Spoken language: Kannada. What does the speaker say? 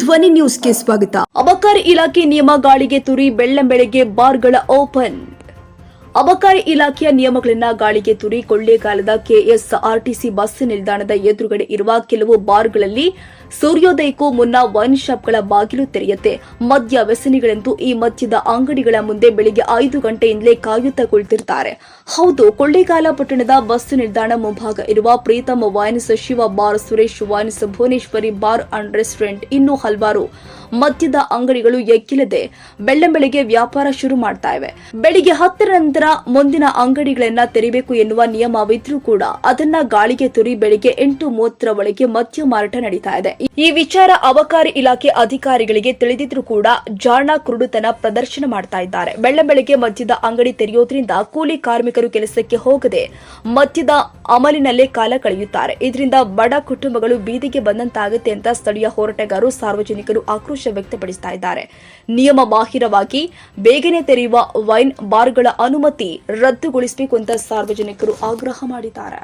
ಧ್ವನಿ ನ್ಯೂಸ್ಗೆ ಸ್ವಾಗತ. ಅಬಕಾರಿ ಇಲಾಖೆ ನಿಯಮ ಗಾಳಿಗೆ ತುರಿ ಬೆಳ್ಳಂಬೆಳಗ್ಗೆ ಬಾರ್ಗಳ ಓಪನ್. ಅಬಕಾರಿ ಇಲಾಖೆಯ ನಿಯಮಗಳನ್ನ ಗಾಳಿಗೆ ತುರಿ ಕೊಳ್ಳೇಗಾಲದ ಕೆಎಸ್ಆರ್ಟಿಸಿ ಬಸ್ ನಿಲ್ದಾಣದ ಎದುರುಗಡೆ ಇರುವ ಕೆಲವು ಬಾರ್ಗಳಲ್ಲಿ ಸೂರ್ಯೋದಯಕ್ಕೂ ಮುನ್ನ ವೈನ್ ಶಾಪ್ಗಳ ಬಾಗಿಲು ತೆರೆಯುತ್ತೆ. ಮದ್ಯ ವ್ಯಸನಿಗಳೆಂದು ಈ ಮದ್ಯದ ಅಂಗಡಿಗಳ ಮುಂದೆ ಬೆಳಿಗ್ಗೆ ಐದು ಗಂಟೆಯಿಂದಲೇ ಕಾಯುತ್ತಾ ಕುಳಿತಿರ್ತಾರೆ. ಹೌದು, ಕೊಳ್ಳೇಗಾಲ ಪಟ್ಟಣದ ಬಸ್ ನಿಲ್ದಾಣ ಮುಂಭಾಗ ಇರುವ Preetham wines Shiva bar, Suresh wines Bhuvaneshwari bar and restaurant ಇನ್ನೂ ಹಲವಾರು. ಮದ್ಯದ ಅಂಗಡಿಗಳು ಎಕ್ಕಿಲ್ಲದೆ ಬೆಳ್ಳಂಬೆಳಿಗ್ಗೆ ವ್ಯಾಪಾರ ಶುರು ಮಾಡ್ತಾ ಇವೆ. ಬೆಳಿಗ್ಗೆ ಹತ್ತರ ನಂತರ ಮುಂದಿನ ಅಂಗಡಿಗಳನ್ನ ತೆರಿಬೇಕು ಎನ್ನುವ ನಿಯಮವಿದ್ರೂ ಕೂಡ ಅದನ್ನ ಗಾಳಿಗೆ ತುರಿ ಬೆಳಿಗ್ಗೆ ಎಂಟು ಮೂವತ್ತರ ಒಳಗೆ ಮದ್ಯ ಮಾರಾಟ ನಡೀತಾ ಇದೆ. ಈ ವಿಚಾರ ಅಬಕಾರಿ ಇಲಾಖೆ ಅಧಿಕಾರಿಗಳಿಗೆ ತಿಳಿದಿದ್ರೂ ಕೂಡ ಜಾಣ ಕುರುಡುತನ ಪ್ರದರ್ಶನ ಮಾಡ್ತಾ ಇದ್ದಾರೆ. ಬೆಳ್ಳಂಬೆಳಿಗ್ಗೆ ಮದ್ಯದ ಅಂಗಡಿ ತೆರೆಯೋದ್ರಿಂದ ಕೂಲಿ ಕಾರ್ಮಿಕರು ಕೆಲಸಕ್ಕೆ ಹೋಗದೆ ಮದ್ಯದ ಅಮಲಿನಲ್ಲೇ ಕಾಲ ಕಳೆಯುತ್ತಾರೆ. ಇದರಿಂದ ಬಡ ಕುಟುಂಬಗಳು ಬೀದಿಗೆ ಬಂದಂತಾಗುತ್ತೆ ಅಂತ ಸ್ಥಳೀಯ ಹೋರಾಟಗಾರರು ಸಾರ್ವಜನಿಕರು ಆಕ್ರೋಶ ವ್ಯಕ್ತಪಡಿಸ್ತಾ ಇದ್ದಾರೆ. ನಿಯಮ ಬಾಹಿರವಾಗಿ ಬೇಗನೆ ತೆರೆಯುವ ವೈನ್ ಬಾರ್ಗಳ ಅನುಮತಿ ರದ್ದುಗೊಳಿಸಬೇಕು ಅಂತ ಸಾರ್ವಜನಿಕರು ಆಗ್ರಹ ಮಾಡಿದ್ದಾರೆ.